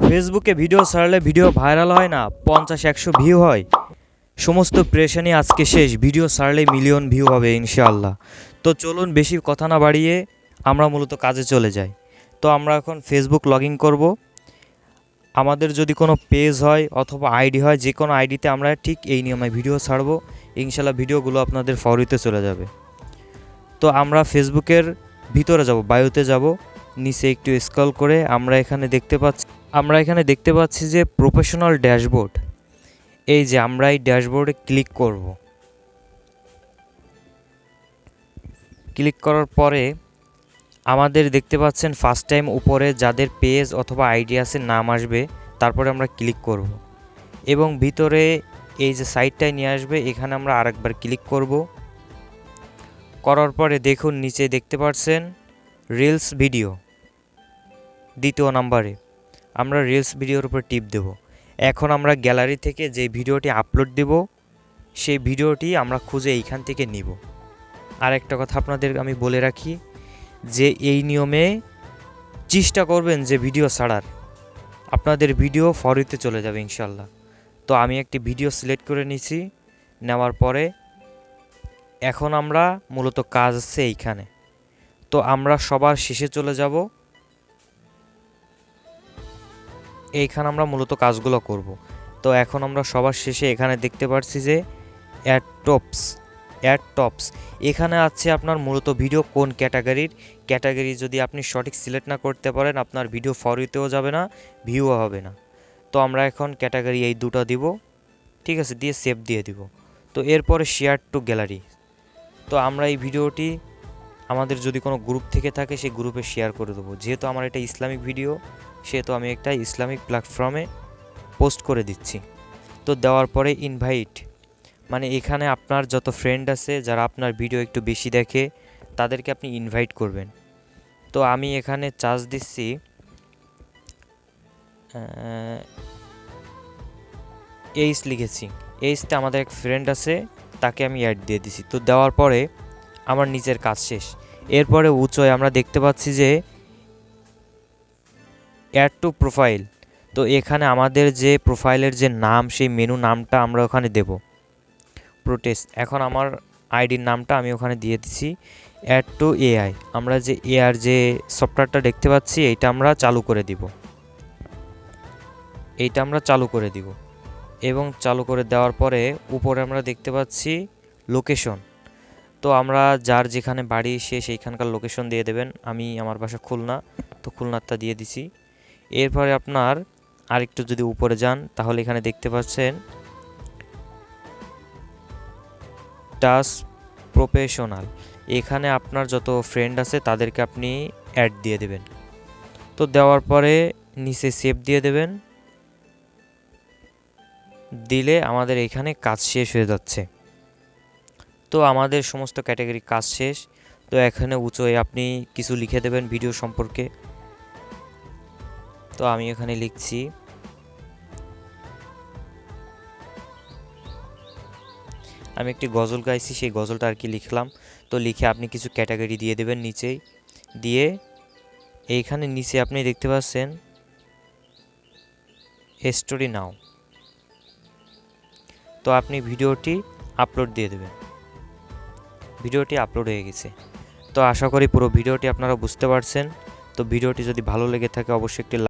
ফেসবুকে ভিডিও ছাড়লে video viral হয় না, পঞ্চাশ, একশো ভিউ হয়। সমস্ত প্রেশানি আজকে শেষ ভিডিও ছাড়লে মিলিয়ন ভিউ হবে ইনশাআল্লাহ। তো চলুন বেশি কথা না বাড়িয়ে আমরা মূলত কাজে চলে যাই। তো আমরা এখন ফেসবুক লগ ইন করব। আমাদের যদি কোনো পেজ হয় অথবা আইডি হয়, যে কোনো আইডিতে আমরা ঠিক এই নিয়মে ভিডিও ছাড়বো। ইনশাল্লাহ ভিডিওগুলো আপনাদের ফরিতে চলে যাবে। তো আমরা ফেসবুকের ভিতরে যাব বায়ুতে যাব। নিচে একটু স্ক্রল করে আমরা এখানে দেখতে পাচ্ছি আমরা এখানে দেখতে পাচ্ছি যে প্রফেশনাল ড্যাশবোর্ড এই যে আমরা এই ড্যাশবোর্ডে ক্লিক করব। ক্লিক করার পরে আমাদের দেখতে পাচ্ছেন ফার্স্ট টাইম উপরে যাদের পেজ অথবা আইডি আছে, নাম আসবে, তারপরে আমরা ক্লিক করব। এবং ভিতরে এই যে সাইটটায় নিয়ে আসবে, এখানে আমরা আরেকবার ক্লিক করব। করার পরে দেখুন, নিচে দেখতে পাচ্ছেন রিলস ভিডিও দ্বিতীয় নাম্বারে আমরা রিলস ভিডিওর উপর টিপ দেব। এখন আমরা গ্যালারি থেকে যে ভিডিওটি আপলোড দেব, সেই ভিডিওটি আমরা খুঁজে এইখান থেকে নিব। আর একটা কথা আপনাদের আমি বলে রাখি যে এই নিয়মে চেষ্টা করবেন যে ভিডিও ছাড়ার। আপনাদের ভিডিও ফরিতে চলে যাবে ইনশাল্লাহ তো আমি একটি ভিডিও সিলেক্ট করে নিছি, নেওয়ার পরে এখন আমরা মূলত কাজ আছে এইখানে। তো আমরা সবার শেষে চলে যাব। এইখানে আমরা মূলত কাজগুলো করব। তো এখন আমরা সবার শেষে এখানে দেখতে পাচ্ছি যে অ্যাড টপস অ্যাড টপস এখানে আছে আপনার মূলত ভিডিও কোন ক্যাটাগরির? ক্যাটাগরি যদি আপনি সঠিক সিলেক্ট না করতে পারেন, আপনার ভিডিও ফরিতেও যাবে না, ভিউও হবে না। তো আমরা এখন ক্যাটাগরি এই দুটো দিব, ঠিক আছে, দিয়ে সেভ দিয়ে দিব। তো এরপরে শেয়ার টু গ্যালারি। তো আমরা এই ভিডিওটি আমাদের যদি কোনো গ্রুপ থেকে থাকে, সেই গ্রুপে শেয়ার করে দেবো। যেহেতু আমার এটা ইসলামিক ভিডিও সেহেতু আমি একটা ইসলামিক প্ল্যাটফর্মে পোস্ট করে দিচ্ছি। তো দেওয়ার পরে ইনভাইট মানে এখানে আপনার যত ফ্রেন্ড আছে, যারা আপনার ভিডিও একটু বেশি দেখে, তাদেরকে আপনি ইনভাইট করবেন। তো আমি এখানে চার্জ দিচ্ছি এইস লিখেছি। এইসতে আমাদের এক ফ্রেন্ড আছে, তাকে আমি অ্যাড দিয়ে দিছি। তো দেওয়ার পরে আমার নিজের কাজ শেষ। এরপরে উঁচোয় আমরা দেখতে পাচ্ছি যে অ্যাড টু প্রোফাইল তো এখানে আমাদের যে প্রোফাইলের যে নাম, সেই মেনু নামটা আমরা ওখানে দেব। প্রোটেস্ট এখন আমার আইডির নামটা আমি ওখানে দিয়ে দিছি অ্যাড টু এআই আমরা যে এআর যে সফটওয়্যারটা দেখতে পাচ্ছি, এইটা আমরা চালু করে দিব। এইটা আমরা চালু করে দিব। এবং চালু করে দেওয়ার পরে উপরে আমরা দেখতে পাচ্ছি লোকেশন তো আমরা যার যেখানে বাড়ি, সে সেইখানকার লোকেশন দিয়ে দেবেন। আমি আমার বাসা খুলনা। তো খুলনারটা দিয়ে দিছি। এরপরে আপনার আরেকটু যদি উপরে যান, তাহলে এখানে দেখতে পাচ্ছেন টাস প্রফেশনাল। এখানে আপনার যত ফ্রেন্ড আছে, তাদেরকে আপনি অ্যাড দিয়ে দেবেন। তো দেওয়ার পরে নিচে সেভ দিয়ে দেবেন। দিলে আমাদের এখানে কাজ শেষ হয়ে যাচ্ছে। তো আমাদের সমস্ত ক্যাটাগরি কাজ শেষ। তো এখানে উঁচোয় আপনি কিছু লিখে দেবেন ভিডিও সম্পর্কে। তো আমি এখানে লিখছি। আমি একটি গজল গাইছি, সেই গজলটা আর কি লিখলাম। তো লিখে আপনি কিছু ক্যাটাগরি দিয়ে দেবেন নিচেই। দিয়ে এইখানে নিচে আপনি দেখতে পাচ্ছেন স্টোরি নাও তো আপনি ভিডিওটি আপলোড দিয়ে দেবেন। ভিডিওটি আপলোড হয়ে গেছে। তো আশা করি পুরো ভিডিওটি আপনারা বুঝতে পারছেন। তো ভিডিওটি যদি ভালো লেগে থাকে, অবশ্যই একটি